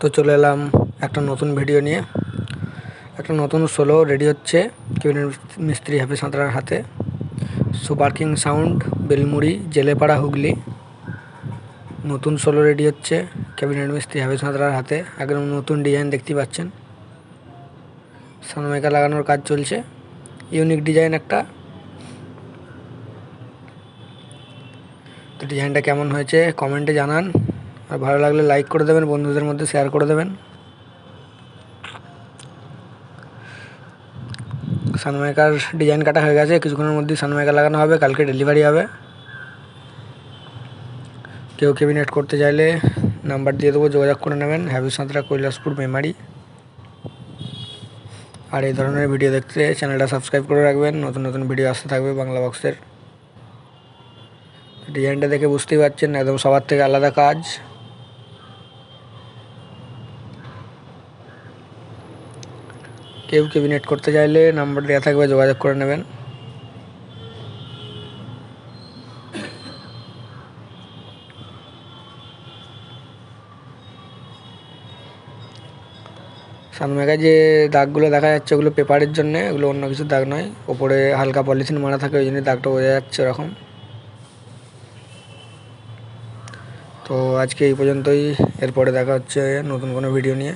তো চলে এলাম একটা নতুন ভিডিও নিয়ে। একটা নতুন সোলো রেডি হচ্ছে কেবিনের মিস্ত্রি হাফিজ সাঁতরার হাতে। Super king sound Belmuri, Jelepara, Hooghly. নতুন সোলো রেডি হচ্ছে ক্যাবিনেট মিস্ত্রি হাফিজ সাঁতরার হাতে। একদম নতুন ডিজাইন দেখতে পাচ্ছেন। সানমাইকা লাগানোর কাজ চলছে। ইউনিক ডিজাইন একটা। তো ডিজাইনটা কেমন হয়েছে? কমেন্টে জানান। আর ভালো লাগলে লাইক করে দেবেন, বন্ধুদের মধ্যে শেয়ার করে দেবেন। সানমাইকার ডিজাইন কাটা হয়ে গেছে, কিছুক্ষণের মধ্যে সানমাইকা লাগানো হবে, কালকে ডেলিভারি হবে। কেউ ক্যাবিনেট করতে চাইলে নাম্বার দিয়ে দেবো, যোগাযোগ করে নেবেন। হ্যাভি সাঁতরা কৈলাসপুর, মেমারি। আর এই ধরনের ভিডিও দেখতে চ্যানেলটা সাবস্ক্রাইব করে রাখবেন, নতুন নতুন ভিডিও আসতে থাকবে বাংলা বক্সের ডিজাইনটা দেখে বুঝতেই পারছেন, একদম সবার থেকে আলাদা কাজ। কেউ ক্যাবিনেট করতে চাইলে নাম্বার দেওয়া থাকবে, যোগাযোগ করে নেবেন। সানমেঘায় যে দাগগুলো দেখা যাচ্ছে, ওগুলো পেপারের জন্য ওগুলো অন্য কিছু দাগ নয়। ওপরে হালকা পলিথিন মারা থাকে, ওই জন্য দাগটা বোঝা যাচ্ছে ওরকম। তো আজকে এই পর্যন্তই। এরপরে দেখা হচ্ছে নতুন কোনো ভিডিও নিয়ে।